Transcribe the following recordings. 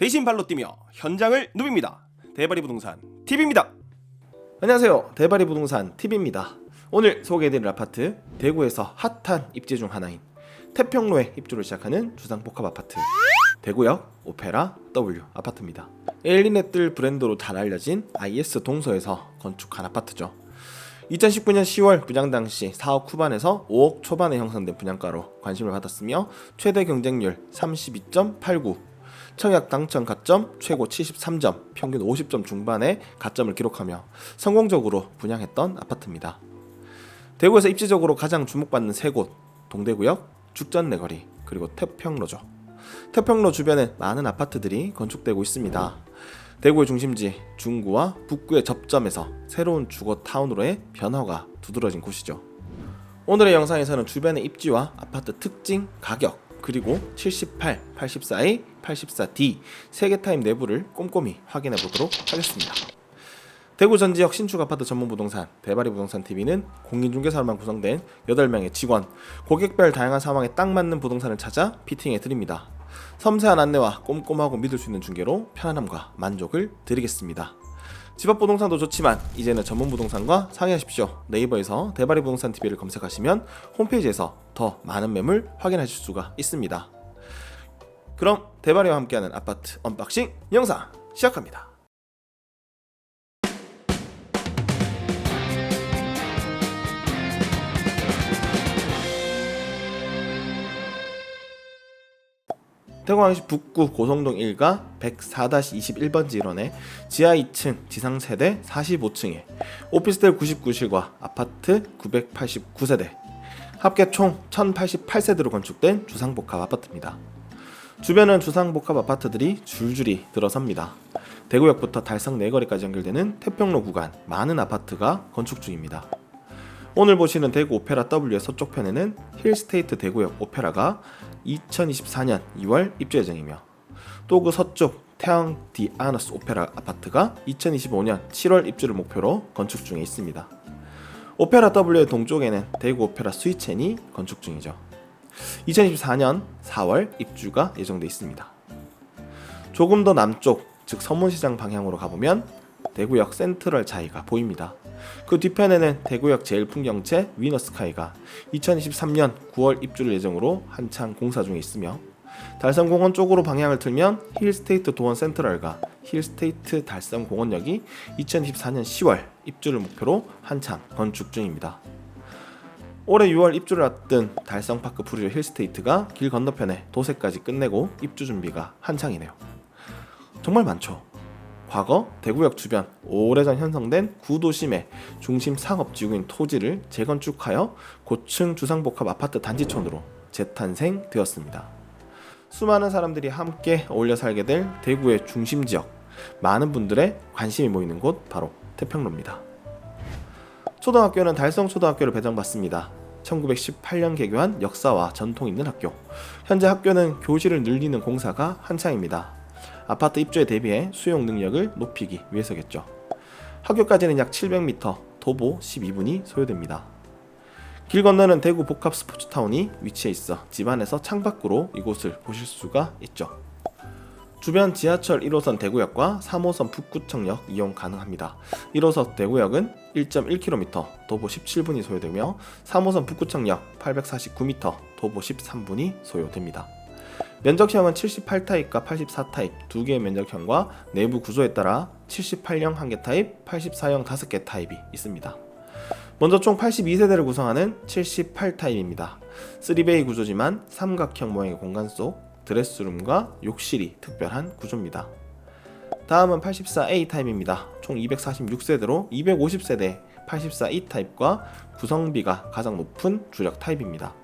대신 발로 뛰며 현장을 누빕니다. 대바리 부동산 TV입니다. 안녕하세요. 대바리 부동산 TV입니다. 오늘 소개해드릴 아파트 대구에서 핫한 입지 중 하나인 태평로에 입주를 시작하는 주상복합 아파트 대구역 오페라 W 아파트입니다. 엘리넷들 브랜드로 잘 알려진 IS 동서에서 건축한 아파트죠. 2019년 10월 분양 당시 4억 후반에서 5억 초반에 형성된 분양가로 관심을 받았으며 최대 경쟁률 32.89, 청약 당첨 가점 최고 73점, 평균 50점 중반의 가점을 기록하며 성공적으로 분양했던 아파트입니다. 대구에서 입지적으로 가장 주목받는 세 곳, 동대구역, 죽전내거리, 그리고 태평로죠. 태평로 주변에 많은 아파트들이 건축되고 있습니다. 대구의 중심지 중구와 북구의 접점에서 새로운 주거 타운으로의 변화가 두드러진 곳이죠. 오늘의 영상에서는 주변의 입지와 아파트 특징, 가격, 그리고 78, 84A, 84D 세 개 타입 내부를 꼼꼼히 확인해 보도록 하겠습니다. 대구 전 지역 신축 아파트 전문 부동산 대바리 부동산 TV는 공인중개사로만 구성된 8명의 직원, 고객별 다양한 상황에 딱 맞는 부동산을 찾아 피팅해 드립니다. 섬세한 안내와 꼼꼼하고 믿을 수 있는 중개로 편안함과 만족을 드리겠습니다. 집앞 부동산도 좋지만 이제는 전문 부동산과 상의하십시오. 네이버에서 대바리 부동산 TV를 검색하시면 홈페이지에서 더 많은 매물 확인하실 수가 있습니다. 그럼 대바리와 함께하는 아파트 언박싱 영상 시작합니다. 대구항시 북구 고성동 1가 104-21번지 일원에 지하 2층 지상 세대 45층에 오피스텔 99실과 아파트 989세대 합계 총 1088세대로 건축된 주상복합 아파트입니다. 주변은 주상복합 아파트들이 줄줄이 들어섭니다. 대구역부터 달성 내거리까지 연결되는 태평로 구간 많은 아파트가 건축 중입니다. 오늘 보시는 대구 오페라 W의 서쪽 편에는 힐스테이트 대구역 오페라가 2024년 2월 입주 예정이며 또 그 서쪽 태양 디아너스 오페라 아파트가 2025년 7월 입주를 목표로 건축 중에 있습니다. 오페라 W의 동쪽에는 대구 오페라 스위첸이 건축 중이죠. 2024년 4월 입주가 예정돼 있습니다. 조금 더 남쪽, 즉 서문시장 방향으로 가보면 대구역 센트럴 자이가 보입니다. 그 뒤편에는 대구역 제일 풍경채 위너스카이가 2023년 9월 입주를 예정으로 한창 공사 중에 있으며 달성공원 쪽으로 방향을 틀면 힐스테이트 도원 센트럴과 힐스테이트 달성공원역이 2024년 10월 입주를 목표로 한창 건축 중입니다. 올해 6월 입주를 앞둔 달성파크 프리오 힐스테이트가 길 건너편에 도색까지 끝내고 입주 준비가 한창이네요. 정말 많죠. 과거 대구역 주변 오래전 형성된 구도심의 중심 상업지구인 토지를 재건축하여 고층 주상복합 아파트 단지촌으로 재탄생되었습니다. 수많은 사람들이 함께 어울려 살게 될 대구의 중심 지역, 많은 분들의 관심이 모이는 곳 바로 태평로입니다. 초등학교는 달성초등학교를 배정받습니다. 1918년 개교한 역사와 전통 있는 학교. 현재 학교는 교실을 늘리는 공사가 한창입니다. 아파트 입주에 대비해 수용 능력을 높이기 위해서겠죠. 학교까지는 약 700m, 도보 12분이 소요됩니다. 길 건너는 대구 복합 스포츠타운이 위치해 있어 집안에서 창밖으로 이곳을 보실 수가 있죠. 주변 지하철 1호선 대구역과 3호선 북구청역 이용 가능합니다. 1호선 대구역은 1.1km, 도보 17분이 소요되며 3호선 북구청역 849m, 도보 13분이 소요됩니다. 면적형은 78타입과 84타입 두 개의 면적형과 내부 구조에 따라 78형 1개 타입, 84형 5개 타입이 있습니다. 먼저 총 82세대를 구성하는 78타입입니다. 3베이 구조지만 삼각형 모양의 공간 속 드레스룸과 욕실이 특별한 구조입니다. 다음은 84A 타입입니다. 총 246세대로 250세대 84E 타입과 구성비가 가장 높은 주력 타입입니다.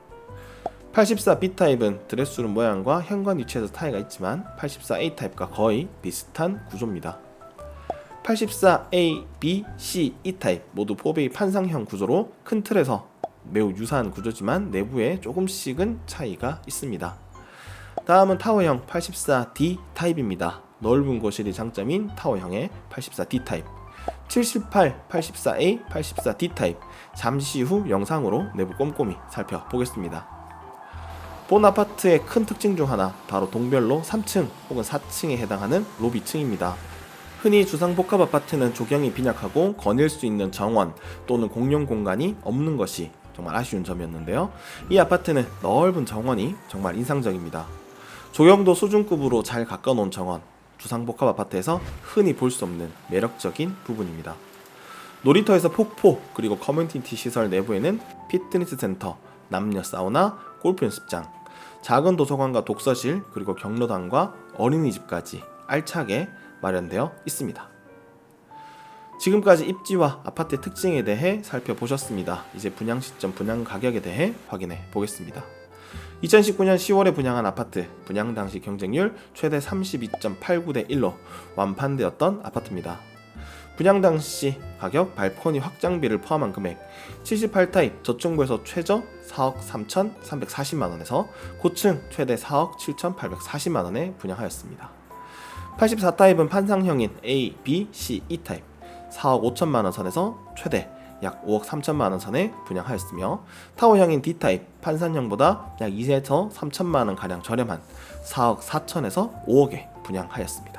84B 타입은 드레스룸 모양과 현관 위치에서 차이가 있지만 84A 타입과 거의 비슷한 구조입니다. 84A, B, C, E 타입 모두 4베이 판상형 구조로 큰 틀에서 매우 유사한 구조지만 내부에 조금씩은 차이가 있습니다. 다음은 타워형 84D 타입입니다. 넓은 거실이 장점인 타워형의 84D 타입. 78, 84A, 84D 타입. 잠시 후 영상으로 내부 꼼꼼히 살펴보겠습니다. 본 아파트의 큰 특징 중 하나 바로 동별로 3층 혹은 4층에 해당하는 로비 층입니다. 흔히 주상복합 아파트는 조경이 빈약하고 거닐 수 있는 정원 또는 공용 공간이 없는 것이 정말 아쉬운 점이었는데요. 이 아파트는 넓은 정원이 정말 인상적입니다. 조경도 수준급으로 잘 가꿔놓은 정원, 주상복합 아파트에서 흔히 볼 수 없는 매력적인 부분입니다. 놀이터에서 폭포 그리고 커뮤니티 시설 내부에는 피트니스 센터, 남녀 사우나, 골프 연습장, 작은 도서관과 독서실 그리고 경로당과 어린이집까지 알차게 마련되어 있습니다. 지금까지 입지와 아파트의 특징에 대해 살펴보셨습니다. 이제 분양 시점, 분양 가격에 대해 확인해 보겠습니다. 2019년 10월에 분양한 아파트, 분양 당시 경쟁률 최대 32.89대 1로 완판되었던 아파트입니다. 분양 당시 가격 발코니 확장비를 포함한 금액 78타입 저층부에서 최저 4억 3,340만 원에서 고층 최대 4억 7,840만 원에 분양하였습니다. 84타입은 판상형인 A, B, C, E 타입 4억 5천만 원 선에서 최대 약 5억 3천만 원 선에 분양하였으며 타워형인 D 타입 판산형보다 약 2에서 3천만 원 가량 저렴한 4억 4천에서 5억에 분양하였습니다.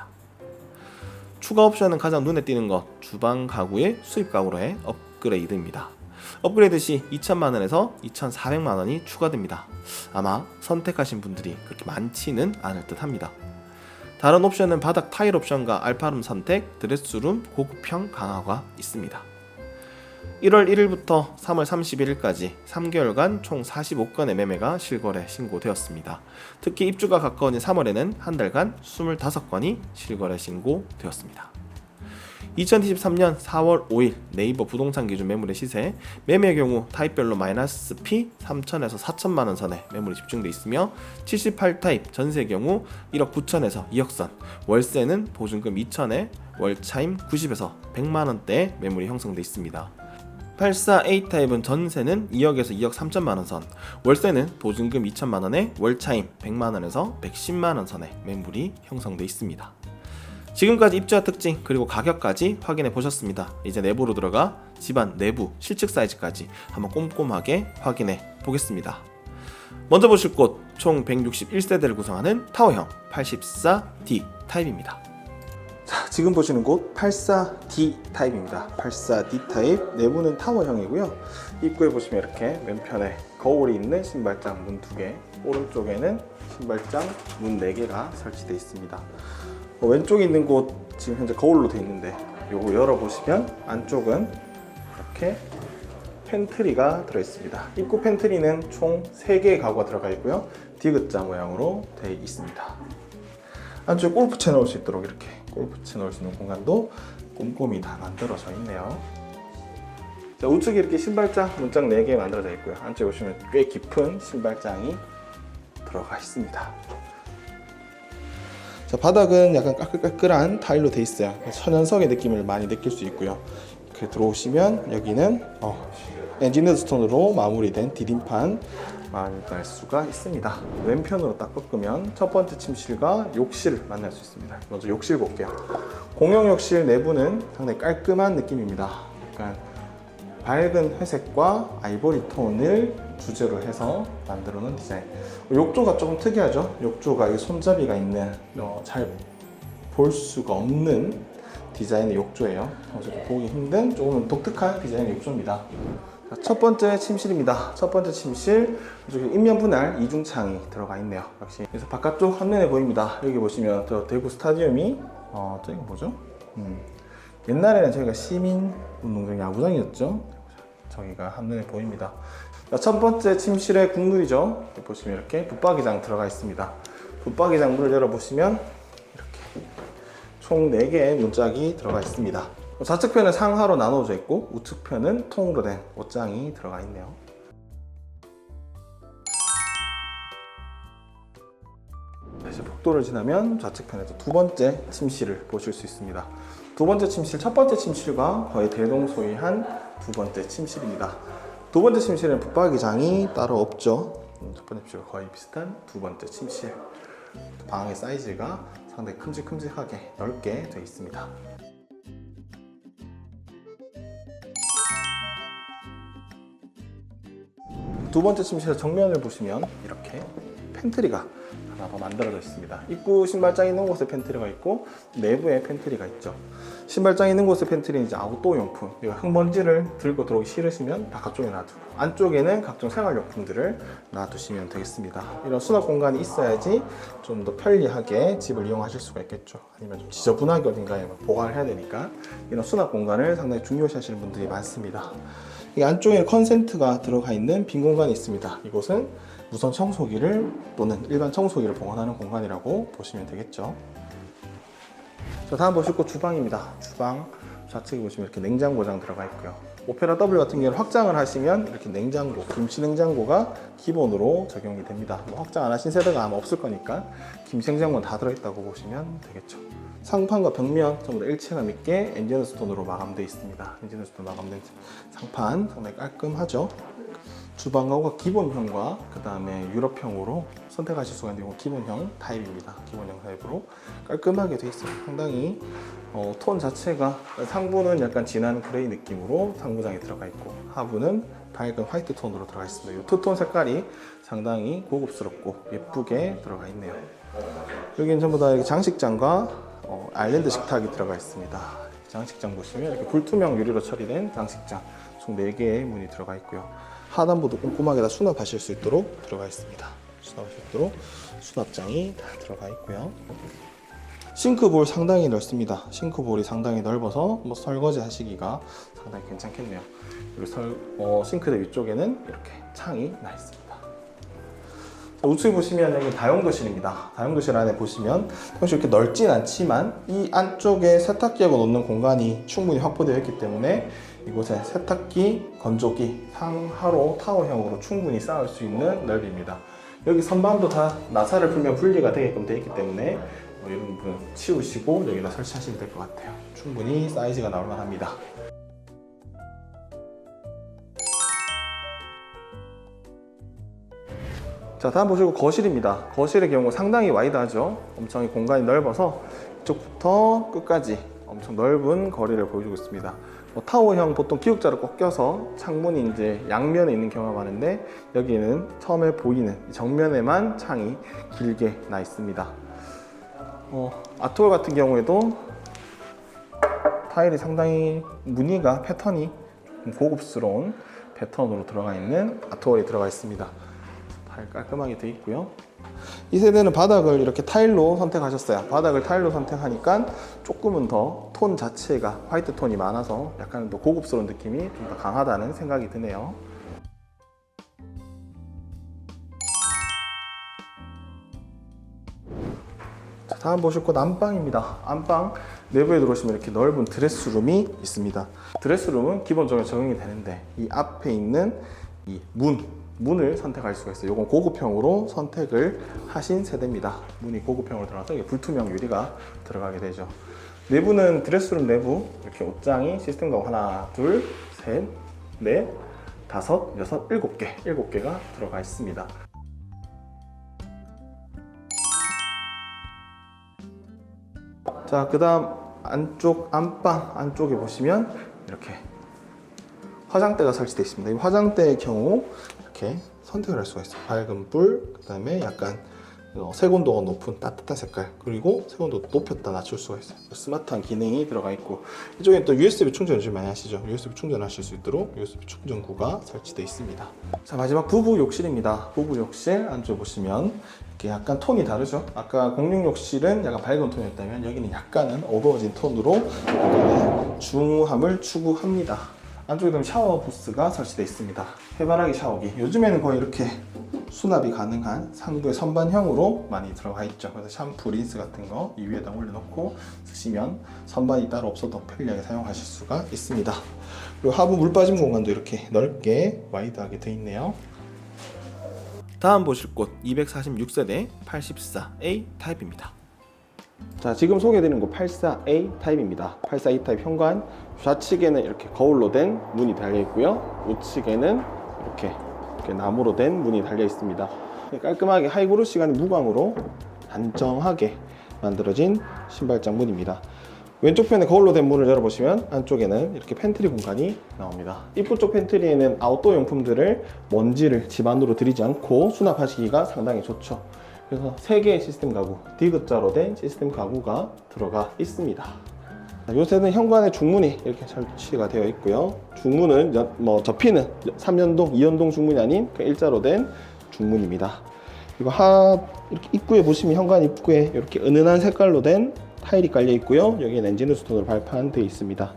추가 옵션은 가장 눈에 띄는 것 주방 가구의 수입 가구로의 업그레이드입니다. 업그레이드 시 2천만 원에서 2,400만 원이 추가됩니다. 아마 선택하신 분들이 그렇게 많지는 않을 듯 합니다. 다른 옵션은 바닥 타일 옵션과 알파룸 선택, 드레스룸 고급형 강화가 있습니다. 1월 1일부터 3월 31일까지 3개월간 총 45건의 매매가 실거래 신고되었습니다. 특히 입주가 가까워진 3월에는 한 달간 25건이 실거래 신고되었습니다. 2023년 4월 5일 네이버 부동산 기준 매물의 시세 매매 경우 타입별로 마이너스 P 3천에서 4천만 원 선에 매물이 집중돼 있으며 78 타입 전세 경우 1억 9천에서 2억 선 월세는 보증금 2천에 월차임 90에서 100만 원대 매물이 형성돼 있습니다. 84A 타입은 전세는 2억에서 2억 3천만 원 선, 월세는 보증금 2천만 원에 월차임 100만 원에서 110만 원 선에 매물이 형성돼 있습니다. 지금까지 입주자 특징 그리고 가격까지 확인해 보셨습니다. 이제 내부로 들어가 집안 내부 실측 사이즈까지 한번 꼼꼼하게 확인해 보겠습니다. 먼저 보실 곳 총 161세대를 구성하는 타워형 84D 타입입니다. 자, 지금 보시는 곳 84D 타입입니다. 84D 타입 내부는 타워형이고요. 입구에 보시면 이렇게 왼편에 거울이 있는 신발장 문두 개, 오른쪽에는 신발장 문네 개가 설치되어 있습니다. 어, 왼쪽에 있는 곳 지금 현재 거울로 되어 있는데 요거 열어보시면 안쪽은 이렇게 팬트리가 들어있습니다. 입구 팬트리는 총 3개의 가구가 들어가 있고요. 디귿자 모양으로 되어 있습니다. 안쪽에 골프 채 넣을 수 있도록 이렇게 골프 채 넣을 수 있는 공간도 꼼꼼히 다 만들어져 있네요. 자, 우측에 이렇게 신발장, 문장 4개 만들어져 있고요. 안쪽에 보시면 꽤 깊은 신발장이 들어가 있습니다. 자, 바닥은 약간 까끌까끌한 타일로 돼 있어요. 천연석의 느낌을 많이 느낄 수 있고요. 이렇게 들어오시면 여기는 어, 엔지니어드 스톤으로 마무리된 디딤판 만날 수가 있습니다. 왼편으로 딱 꺾으면 첫 번째 침실과 욕실을 만날 수 있습니다. 먼저 욕실 볼게요. 공용 욕실 내부는 상당히 깔끔한 느낌입니다. 약간 밝은 회색과 아이보리 톤을 주제로 해서 만들어 놓은 디자인. 욕조가 조금 특이하죠. 욕조가 이 손잡이가 있는 어, 잘볼 수가 없는 디자인의 욕조예요. 보기 힘든 조금 독특한 디자인의 욕조입니다. 자, 첫 번째 침실입니다. 첫 번째 침실 이쪽에 인면 분할 이중창이 들어가 있네요. 역시 그래서 바깥쪽 한눈에 보입니다. 여기 보시면 저 대구 스타디움이 어, 저기 뭐죠? 음, 옛날에는 저희가 시민 운동장 야구장이었죠. 저기가 한눈에 보입니다. 자, 첫 번째 침실의 국물이죠. 보시면 이렇게 붙박이장 들어가 있습니다. 붙박이장 문을 열어보시면 이렇게 총 4개의 문짝이 들어가 있습니다. 좌측편은 상하로 나눠져 있고 우측편은 통으로 된 옷장이 들어가 있네요. 이제 복도를 지나면 좌측편에서 두 번째 침실을 보실 수 있습니다. 두 번째 침실, 첫 번째 침실과 거의 대동소이한 두 번째 침실입니다. 두 번째 침실은 붙박이장이 따로 없죠. 음, 첫 번째 침실과 거의 비슷한 두 번째 침실. 방의 사이즈가 상당히 큼직큼직하게 넓게 되어 있습니다. 두 번째 침실 정면을 보시면 이렇게 팬트리가 하나 더 만들어져 있습니다. 입구 신발장 있는 곳에 팬트리가 있고 내부에 팬트리가 있죠. 신발장 있는 곳에 팬트리는 이제 아웃도어 용품, 흙먼지를 들고 들어오기 싫으시면 바깥쪽에 놔두고 안쪽에는 각종 생활용품들을 놔두시면 되겠습니다. 이런 수납 공간이 있어야지 좀 더 편리하게 집을 이용하실 수가 있겠죠. 아니면 좀 지저분하게 어딘가에 뭐 보관을 해야 되니까 이런 수납 공간을 상당히 중요시하시는 분들이 많습니다. 이 안쪽에 컨센트가 들어가 있는 빈 공간이 있습니다. 이곳은 무선 청소기를 또는 일반 청소기를 보관하는 공간이라고 보시면 되겠죠. 자, 다음 보실 곳 주방입니다. 주방 좌측에 보시면 이렇게 냉장고장 들어가 있고요. 오페라 W 같은 경우는 확장을 하시면 이렇게 냉장고, 김치 냉장고가 기본으로 적용이 됩니다. 뭐 확장 안 하신 세대가 아마 없을 거니까 김치 냉장고는 다 들어있다고 보시면 되겠죠. 상판과 벽면 전부 다 일체감 있게 엔지니어 스톤으로 마감되어 있습니다. 엔지니어 스톤 마감된 상판 상당히 깔끔하죠. 주방가구가 기본형과 그 다음에 유럽형으로 선택하실 수가 있는데 이건 기본형 타입입니다. 기본형 타입으로 깔끔하게 되어 있어요. 상당히 어, 톤 자체가 상부는 약간 진한 그레이 느낌으로 상부장에 들어가 있고 하부는 밝은 화이트 톤으로 들어가 있습니다. 이 투톤 색깔이 상당히 고급스럽고 예쁘게 들어가 있네요. 여기는 전부 다 장식장과 어, 아일랜드 식탁이 들어가 있습니다. 장식장 보시면 이렇게 불투명 유리로 처리된 장식장 총 4개의 문이 들어가 있고요. 하단부도 꼼꼼하게 다 수납하실 수 있도록 들어가 있습니다. 수납하실 수 있도록 수납장이 다 들어가 있고요. 싱크볼 상당히 넓습니다. 싱크볼이 상당히 넓어서 뭐 설거지 하시기가 상당히 괜찮겠네요. 그리고 설, 어, 싱크대 위쪽에는 이렇게 창이 나 있습니다. 우측에 보시면 여기 다용도실입니다. 다용도실 안에 보시면 혹시 이렇게 넓진 않지만 이 안쪽에 세탁기하고 놓는 공간이 충분히 확보되어 있기 때문에 이곳에 세탁기, 건조기 상하로 타워형으로 충분히 쌓을 수 있는 넓이입니다. 여기 선반도 다 나사를 풀면 분리가 되게끔 되어 있기 때문에 뭐 이런 부분 치우시고 여기다 설치하시면 될 것 같아요. 충분히 사이즈가 나올 만 합니다. 자 다음 보시고 거실입니다. 거실의 경우 상당히 와이드하죠? 엄청 이 공간이 넓어서 이쪽부터 끝까지 엄청 넓은 거리를 보여주고 있습니다. 뭐 타워형 보통 기역자로 꼭 껴서 창문이 이제 양면에 있는 경우가 많은데 여기는 처음에 보이는 정면에만 창이 길게 나 있습니다. 어, 아트홀 같은 경우에도 타일이 상당히 무늬가 패턴이 좀 고급스러운 패턴으로 들어가 있는 아트홀이 들어가 있습니다 잘 깔끔하게 되어 있고요. 이 세대는 바닥을 이렇게 타일로 선택하셨어요. 바닥을 타일로 선택하니까 조금은 더 톤 자체가 화이트 톤이 많아서 약간 더 고급스러운 느낌이 좀 더 강하다는 생각이 드네요. 자, 다음 보실 곳 안방입니다. 안방 내부에 들어오시면 이렇게 넓은 드레스룸이 있습니다. 드레스룸은 기본적으로 적용이 되는데 이 앞에 있는 이 문, 문을 선택할 수가 있어요. 이건 고급형으로 선택을 하신 세대입니다. 문이 고급형으로 들어가서 이게 불투명 유리가 들어가게 되죠. 내부는 드레스룸 내부 이렇게 옷장이 시스템 가구 하나, 둘, 셋, 넷, 다섯, 여섯, 일곱 개, 일곱 개가 들어가 있습니다. 자, 그다음 안쪽 안방 안쪽에 보시면 이렇게 화장대가 설치되어 있습니다. 이 화장대의 경우 이렇게 선택을 할 수가 있어요. 밝은 불, 그다음에 약간 어, 색온도가 높은 따뜻한 색깔, 그리고 색온도 높였다 낮출 수가 있어요. 스마트한 기능이 들어가 있고 이쪽에 또 USB 충전 요즘 많이 하시죠. USB 충전하실 수 있도록 USB 충전구가 설치되어 있습니다. 자 마지막 부부 욕실입니다. 부부 욕실 안쪽 보시면 이렇게 약간 톤이 다르죠. 아까 공룡 욕실은 약간 밝은 톤이었다면 여기는 약간은 어두워진 톤으로 중후함을 추구합니다. 안쪽에 보면 샤워 부스가 설치되어 있습니다. 해바라기 샤워기. 요즘에는 거의 이렇게 수납이 가능한 상부의 선반형으로 많이 들어가 있죠. 그래서 샴푸, 린스 같은 거 이 위에다 올려놓고 쓰시면 선반이 따로 없어도 편리하게 사용하실 수가 있습니다. 그리고 하부 물 빠짐 공간도 이렇게 넓게 와이드하게 되어 있네요. 다음 보실 곳 246세대 84A 타입입니다. 자, 지금 소개해드리는 곳 84A 타입입니다. 84A 타입 현관 좌측에는 이렇게 거울로 된 문이 달려 있고요. 우측에는 이렇게, 이렇게 나무로 된 문이 달려 있습니다. 깔끔하게 하이그로시 간의 무광으로 단정하게 만들어진 신발장 문입니다. 왼쪽 편에 거울로 된 문을 열어보시면 안쪽에는 이렇게 팬트리 공간이 나옵니다. 입구 쪽 팬트리에는 아웃도어 용품들을 먼지를 집 안으로 들이지 않고 수납하시기가 상당히 좋죠. 그래서 3개의 시스템 가구, 디귿자로 된 시스템 가구가 들어가 있습니다. 자, 요새는 현관에 중문이 이렇게 설치가 되어 있고요. 중문은 연- 뭐 접히는 3연동, 2연동 중문이 아닌 그 일자로 된 중문입니다. 그리고 하 이렇게 입구에 보시면 현관 입구에 이렇게 은은한 색깔로 된 타일이 깔려 있고요. 여기는 엔진 스톤으로 발판되어 있습니다.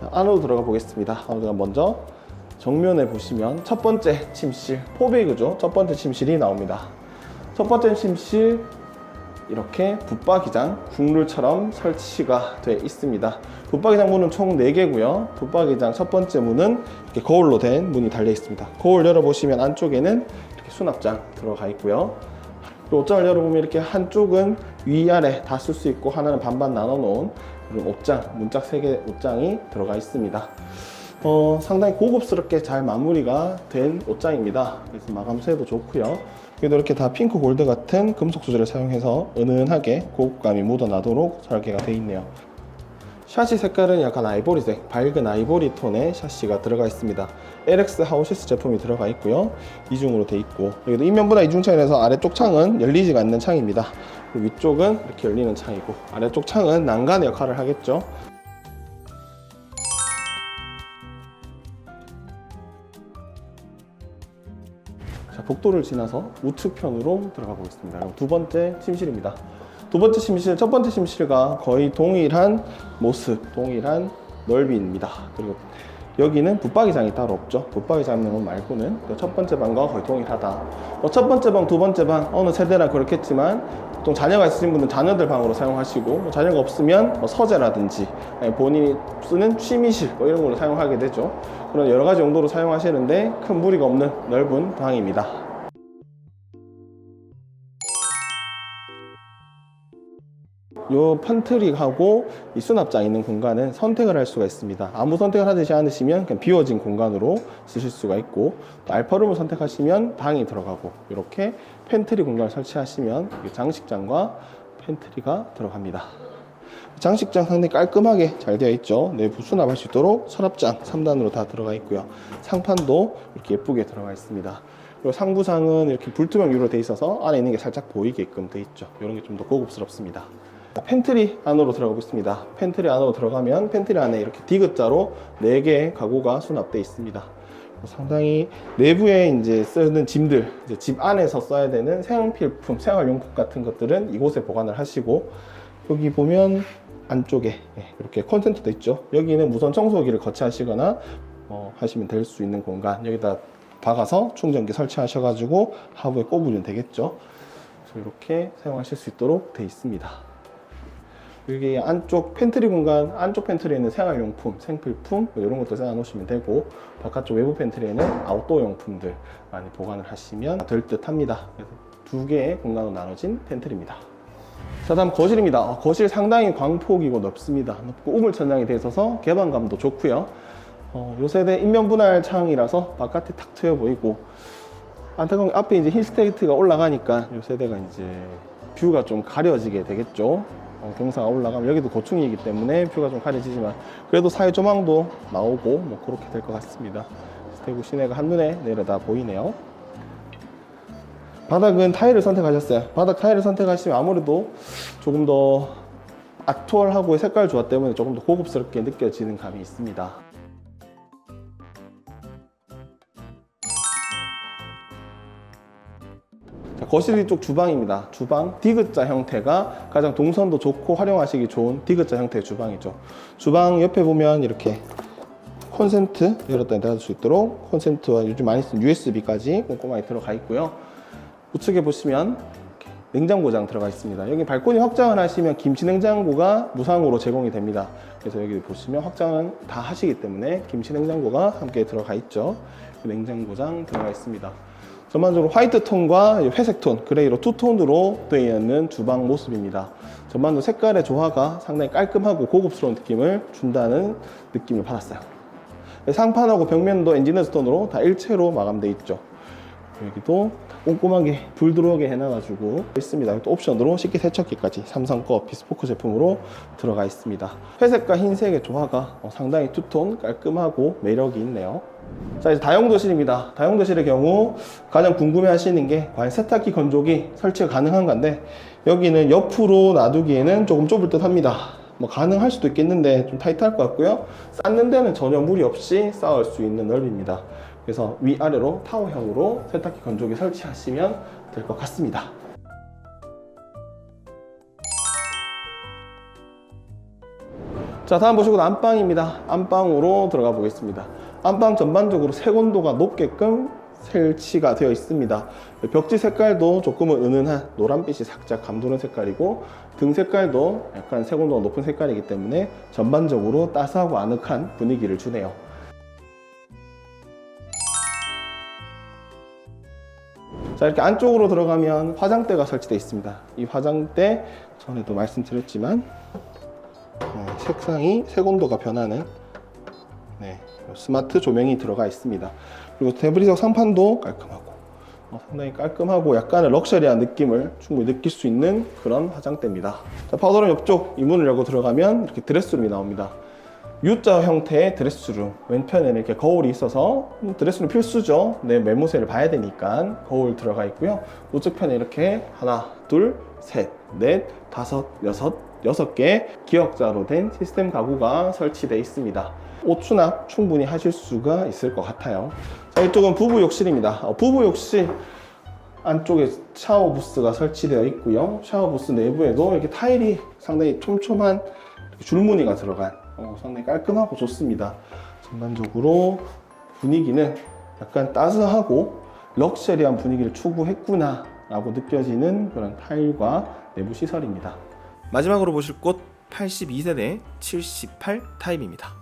자, 안으로 들어가 보겠습니다. 안으로 먼저 정면에 보시면 첫 번째 침실 포베이그죠. 첫 번째 침실이 나옵니다. 첫 번째 침실 이렇게 붙박이장 국룰처럼 설치가 되어 있습니다. 붙박이장 문은 총 4개고요. 붙박이장 첫 번째 문은 이렇게 거울로 된 문이 달려 있습니다. 거울 열어보시면 안쪽에는 이렇게 수납장 들어가 있고요. 그 옷장을 열어보면 이렇게 한쪽은 위아래 다 쓸 수 있고 하나는 반반 나눠 놓은 그런 옷장, 문짝 3개 옷장이 들어가 있습니다. 어, 상당히 고급스럽게 잘 마무리가 된 옷장입니다. 그래서 마감새도 좋고요. 그래도 이렇게 다 핑크 골드 같은 금속 소재를 사용해서 은은하게 고급감이 묻어나도록 설계가 되어 있네요. 샤시 색깔은 약간 아이보리색, 밝은 아이보리 톤의 샤시가 들어가 있습니다. LX 하우시스 제품이 들어가 있고요. 이중으로 돼 있고 여기도 인면보다 이중 차이라서 아래쪽 창은 열리지가 않는 창입니다. 위쪽은 이렇게 열리는 창이고 아래쪽 창은 난간의 역할을 하겠죠. 복도를 지나서 우측편으로 들어가 보겠습니다. 그럼 두 번째 침실입니다. 두 번째 침실, 첫 번째 침실과 거의 동일한 모습, 동일한 넓이입니다. 그리고 여기는 붙박이장이 따로 없죠. 붙박이장 말고는 그첫 번째 방과 거의 동일하다. 뭐첫 번째 방, 두 번째 방 어느 세대나 그렇겠지만 보통 자녀가 있으신 분은 자녀들 방으로 사용하시고 뭐 자녀가 없으면 뭐 서재라든지 본인이 쓰는 취미실 뭐 이런 걸로 사용하게 되죠. 그런 여러 가지 용도로 사용하시는데 큰 무리가 없는 넓은 방입니다. 요 판트릭하고 이 수납장 있는 공간은 선택을 할 수가 있습니다. 아무 선택을 하지 않으시면 그냥 비워진 공간으로 쓰실 수가 있고 또 알파룸을 선택하시면 방이 들어가고 이렇게 팬트리 공간을 설치하시면 이 장식장과 팬트리가 들어갑니다. 장식장 상당히 깔끔하게 잘 되어 있죠. 내부 수납할 수 있도록 서랍장 3단으로 다 들어가 있고요. 상판도 이렇게 예쁘게 들어가 있습니다. 그리고 상부상은 이렇게 불투명 유로 되어 있어서 안에 있는 게 살짝 보이게끔 되어 있죠. 이런 게 좀 더 고급스럽습니다. 팬트리 안으로 들어가고 있습니다. 팬트리 안으로 들어가면 팬트리 안에 이렇게 디귿자로 4개의 가구가 수납되어 있습니다. 상당히 내부에 이제 쓰는 짐들, 이제 집 안에서 써야 되는 생필품, 생활용품 같은 것들은 이곳에 보관을 하시고 여기 보면 안쪽에 예, 이렇게 콘센트도 있죠. 여기는 무선 청소기를 거치하시거나 어, 하시면 될 수 있는 공간. 여기다 박아서 충전기 설치하셔가지고 하부에 꼽으면 되겠죠. 이렇게 사용하실 수 있도록 되어 있습니다. 여기 안쪽 팬트리 공간, 안쪽 팬트리에는 생활용품, 생필품 뭐 이런 것도 쌓아 놓으시면 되고 바깥쪽 외부 팬트리에는 아웃도어 용품들 많이 보관을 하시면 될 듯합니다. 그래서 두 개의 공간으로 나눠진 팬트리입니다. 자 다음 거실입니다. 어, 거실 상당히 광폭이고 넓습니다. 높고 우물 천장이 되어 있어서 개방감도 좋고요. 어, 요 세대 인면 분할 창이라서 바깥에 탁 트여 보이고 안타까운 게 앞에 이제 힐스테이트가 올라가니까 요 세대가 이제 뷰가 좀 가려지게 되겠죠. 어, 경사가 올라가면 여기도 고층이기 때문에 뷰가 좀 가려지지만 그래도 사회 조망도 나오고 뭐 그렇게 될 것 같습니다. 대구 시내가 한눈에 내려다 보이네요. 바닥은 타일을 선택하셨어요. 바닥 타일을 선택하시면 아무래도 조금 더 아트월하고 색깔 조화 때문에 조금 더 고급스럽게 느껴지는 감이 있습니다. 거실 쪽 주방입니다. 주방 디귿자 형태가 가장 동선도 좋고 활용하시기 좋은 디귿자 형태의 주방이죠. 주방 옆에 보면 이렇게 콘센트 열었다 닫을 수 있도록 콘센트와 요즘 많이 쓰는 USB까지 꼼꼼하게 들어가 있고요. 우측에 보시면 냉장고장 들어가 있습니다. 여기 발코니 확장을 하시면 김치 냉장고가 무상으로 제공이 됩니다. 그래서 여기 보시면 확장은 다 하시기 때문에 김치 냉장고가 함께 들어가 있죠. 냉장고장 들어가 있습니다. 전반적으로 화이트 톤과 회색 톤, 그레이로 투톤으로 되어 있는 주방 모습입니다. 전반적으로 색깔의 조화가 상당히 깔끔하고 고급스러운 느낌을 준다는 느낌을 받았어요. 상판하고 벽면도 엔지니어 스 톤으로 다 일체로 마감되어 있죠. 여기도 다 꼼꼼하게 불 들어오게 해놔가지고 있습니다. 또 옵션으로 식기 세척기까지 삼성 거 비스포크 제품으로 들어가 있습니다. 회색과 흰색의 조화가 어, 상당히 투톤 깔끔하고 매력이 있네요. 자 이제 다용도실입니다. 다용도실의 경우 가장 궁금해 하시는 게 과연 세탁기 건조기 설치가 가능한 건데 여기는 옆으로 놔두기에는 조금 좁을 듯 합니다. 뭐 가능할 수도 있겠는데 좀 타이트할 것 같고요. 쌓는 데는 전혀 무리 없이 쌓을 수 있는 넓이입니다. 그래서 위아래로 타워형으로 세탁기 건조기 설치하시면 될 것 같습니다. 자 다음 보시고 안방입니다. 안방으로 들어가 보겠습니다. 안방 전반적으로 색온도가 높게끔 설치가 되어 있습니다. 벽지 색깔도 조금은 은은한 노란빛이 살짝 감도는 색깔이고 등 색깔도 약간 색온도가 높은 색깔이기 때문에 전반적으로 따스하고 아늑한 분위기를 주네요. 자 이렇게 안쪽으로 들어가면 화장대가 설치되어 있습니다. 이 화장대 전에도 말씀드렸지만 네, 색상이 색온도가 변하는 네, 스마트 조명이 들어가 있습니다. 그리고 데브리석 상판도 깔끔하고 어, 상당히 깔끔하고 약간의 럭셔리한 느낌을 충분히 느낄 수 있는 그런 화장대입니다. 자, 파우더룸 옆쪽 이 문을 열고 들어가면 이렇게 드레스룸이 나옵니다. U자 형태의 드레스룸 왼편에는 이렇게 거울이 있어서 음, 드레스룸 필수죠 내 매무새를 봐야 되니까 거울 들어가 있고요 우측 편에 이렇게 하나 둘셋넷 다섯 여섯 여섯 개 기역자로 된 시스템 가구가 설치되어 있습니다 옷 수납 충분히 하실 수가 있을 것 같아요 자 이쪽은 부부 욕실입니다 어, 부부 욕실 안쪽에 샤워 부스가 설치되어 있고요 샤워 부스 내부에도 이렇게 타일이 상당히 촘촘한 줄무늬가 들어간 어, 상당히 깔끔하고 좋습니다. 전반적으로 분위기는 약간 따스하고 럭셔리한 분위기를 추구했구나 라고 느껴지는 그런 타일과 내부 시설입니다. 마지막으로 보실 곳 82세대 78 타입입니다.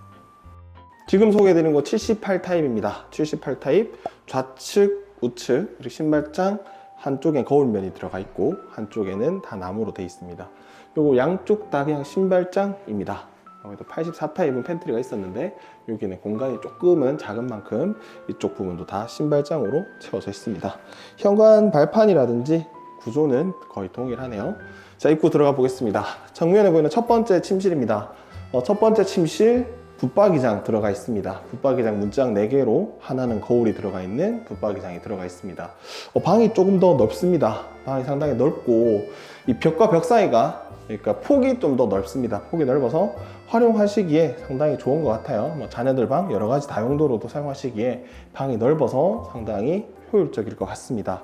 지금 소개해드린 거 78 타입입니다. 78 타입 좌측, 우측 그리고 신발장 한쪽에 거울면이 들어가 있고 한쪽에는 다 나무로 되어 있습니다. 요거 양쪽 다 그냥 신발장입니다. 아무래도 84 타입은 팬트리가 있었는데 여기는 공간이 조금은 작은 만큼 이쪽 부분도 다 신발장으로 채워져 있습니다. 현관 발판이라든지 구조는 거의 동일하네요. 자 입구 들어가 보겠습니다. 정면에 보이는 첫 번째 침실입니다. 어, 첫 번째 침실 붙박이장 들어가 있습니다. 붙박이장 문장 4개로 하나는 거울이 들어가 있는 붙박이장이 들어가 있습니다. 어, 방이 조금 더 넓습니다. 방이 상당히 넓고 이 벽과 벽 사이가 그러니까 폭이 좀 더 넓습니다. 폭이 넓어서 활용하시기에 상당히 좋은 것 같아요. 뭐 자녀들 방 여러 가지 다용도로도 사용하시기에 방이 넓어서 상당히 효율적일 것 같습니다.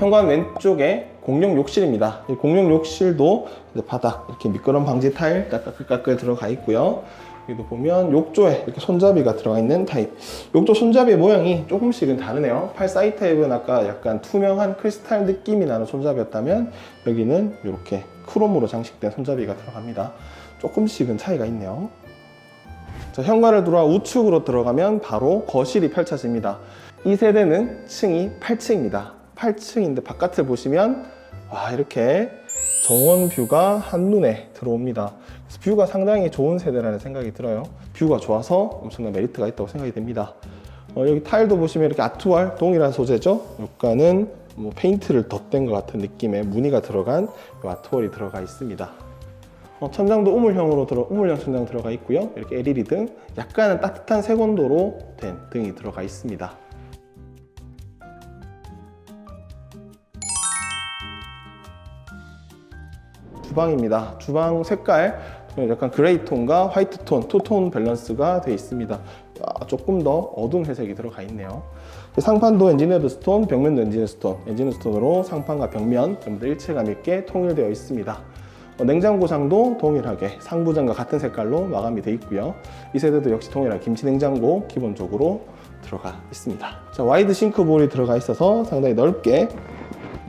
현관 왼쪽에 공용 욕실입니다. 이 공용 욕실도 바닥 이렇게 미끄럼 방지 타일 까끌까끌 들어가 있고요. 여기도 보면 욕조에 이렇게 손잡이가 들어가 있는 타입. 욕조 손잡이 모양이 조금씩은 다르네요. 84이 타입은 아까 약간 투명한 크리스탈 느낌이 나는 손잡이였다면 여기는 이렇게 크롬으로 장식된 손잡이가 들어갑니다. 조금씩은 차이가 있네요. 자, 현관을 들어와 우측으로 들어가면 바로 거실이 펼쳐집니다. 이 세대는 층이 8층입니다. 8층인데 바깥을 보시면 와 이렇게 정원 뷰가 한눈에 들어옵니다. 그래서 뷰가 상당히 좋은 세대라는 생각이 들어요. 뷰가 좋아서 엄청난 메리트가 있다고 생각이 됩니다. 어, 여기 타일도 보시면 이렇게 아트월 동일한 소재죠. 여기는 뭐 페인트를 덧댄 것 같은 느낌의 무늬가 들어간 이 아트월이 들어가 있습니다. 어, 천장도 우물형으로 들어 우물형 천장 들어가 있고요. 이렇게 LED 등 약간은 따뜻한 색온도로 된 등이 들어가 있습니다. 주방입니다. 주방 색깔 약간 그레이 톤과 화이트 톤, 투톤 밸런스가 되어 있습니다. 아, 조금 더 어두운 회색이 들어가 있네요. 상판도 엔지니어드 스톤, 벽면도 엔지니어 스톤, 엔지니어 스톤으로 상판과 벽면 전부 다 일체감 있게 통일되어 있습니다. 어, 냉장고장도 동일하게 상부장과 같은 색깔로 마감이 되어 있고요. 이 세대도 역시 동일한 김치 냉장고 기본적으로 들어가 있습니다. 자, 와이드 싱크볼이 들어가 있어서 상당히 넓게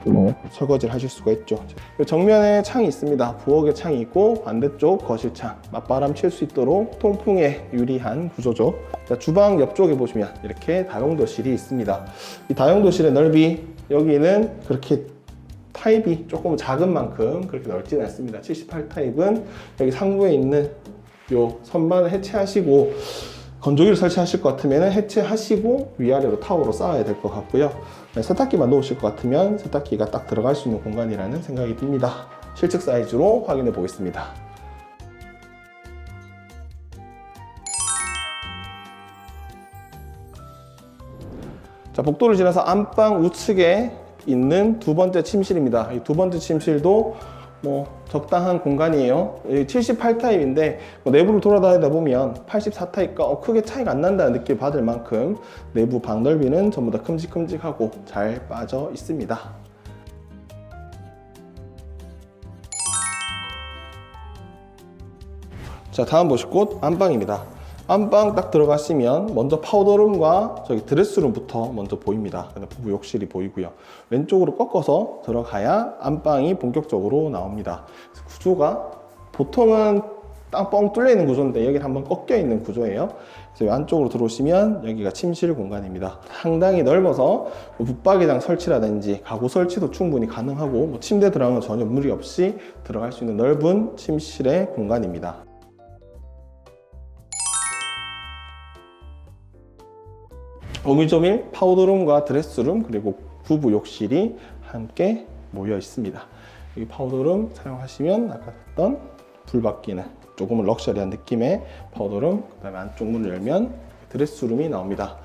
뭐 설거지를 하실 수가 있죠. 정면에 창이 있습니다. 부엌에 창이 있고 반대쪽 거실창 맞바람 칠 수 있도록 통풍에 유리한 구조죠. 자, 주방 옆쪽에 보시면 이렇게 다용도실이 있습니다. 이 다용도실의 넓이 여기는 그렇게 타입이 조금 작은 만큼 그렇게 넓지는 않습니다. 78 타입은 여기 상부에 있는 요 선반을 해체하시고 건조기를 설치하실 것 같으면 해체하시고 위아래로 타워로 쌓아야 될 것 같고요. 네, 세탁기만 놓으실 것 같으면 세탁기가 딱 들어갈 수 있는 공간이라는 생각이 듭니다. 실측 사이즈로 확인해 보겠습니다. 자, 복도를 지나서 안방 우측에 있는 두 번째 침실입니다. 이 두 번째 침실도 뭐 적당한 공간이에요. 78타입인데 뭐 내부를 돌아다니다 보면 84타입과 어, 크게 차이가 안 난다는 느낌 받을 만큼 내부 방 넓이는 전부 다 큼직큼직하고 잘 빠져 있습니다. 자 다음 보실 곳 안방입니다 안방 딱 들어가시면 먼저 파우더룸과 저기 드레스룸부터 먼저 보입니다. 부부 욕실이 보이고요. 왼쪽으로 꺾어서 들어가야 안방이 본격적으로 나옵니다. 구조가 보통은 땅 뻥 뚫려 있는 구조인데 여기는 한번 꺾여 있는 구조예요. 그래서 안쪽으로 들어오시면 여기가 침실 공간입니다. 상당히 넓어서 뭐 붙박이장 설치라든지 가구 설치도 충분히 가능하고 뭐 침대 들어가는 건 전혀 무리 없이 들어갈 수 있는 넓은 침실의 공간입니다 오미조밀 파우더룸과 드레스룸 그리고 부부 욕실이 함께 모여 있습니다. 이 파우더룸 사용하시면 아까 했던 불 받기는 조금은 럭셔리한 느낌의 파우더룸 그다음에 안쪽 문을 열면 드레스룸이 나옵니다.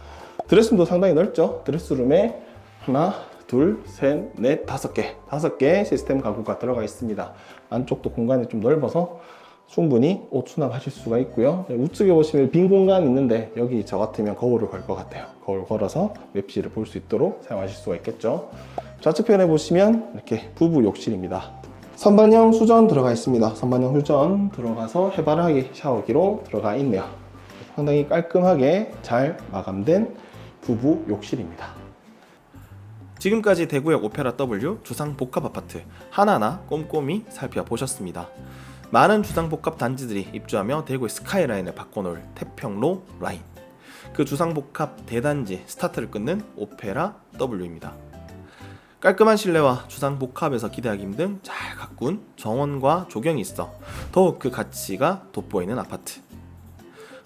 드레스룸도 상당히 넓죠. 드레스룸에 하나, 둘, 셋, 넷, 다섯 개, 다섯 개 시스템 가구가 들어가 있습니다. 안쪽도 공간이 좀 넓어서 충분히 옷 수납하실 수가 있고요. 네, 우측에 보시면 빈 공간 있는데 여기 저 같으면 거울을 걸 것 같아요. 거울 걸어서 웹시를 볼수 있도록 사용하실 수가 있겠죠. 좌측편에 보시면 이렇게 부부 욕실입니다. 선반형 수전 들어가 있습니다. 선반형 수전 들어가서 해바라기 샤워기로 들어가 있네요. 상당히 깔끔하게 잘 마감된 부부 욕실입니다. 지금까지 대구역 오페라 W 주상 복합 아파트 하나하나 꼼꼼히 살펴보셨습니다. 많은 주상 복합 단지들이 입주하며 대구의 스카이라인을 바꿔놓을 태평로 라인. 그 주상 복합 대단지 스타트를 끊는 오페라 W입니다. 깔끔한 실내와 주상 복합에서 기대하기 힘든 잘 가꾼 정원과 조경이 있어 더욱 그 가치가 돋보이는 아파트.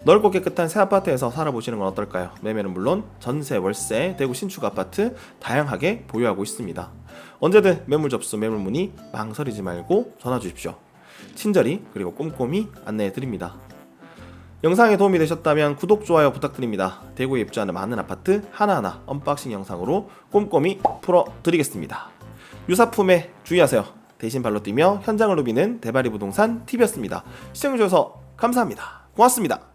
넓고 깨끗한 새 아파트에서 살아보시는 건 어떨까요? 매매는 물론 전세, 월세, 대구 신축 아파트 다양하게 보유하고 있습니다. 언제든 매물 접수, 매물 문의 망설이지 말고 전화 주십시오. 친절히 그리고 꼼꼼히 안내해 드립니다. 영상에 도움이 되셨다면 구독, 좋아요 부탁드립니다. 대구에 입주하는 많은 아파트 하나하나 언박싱 영상으로 꼼꼼히 풀어 드리겠습니다. 유사품에 주의하세요. 대신 발로 뛰며 현장을 누비는 대바리 부동산 TV였습니다. 시청해주셔서 감사합니다. 고맙습니다.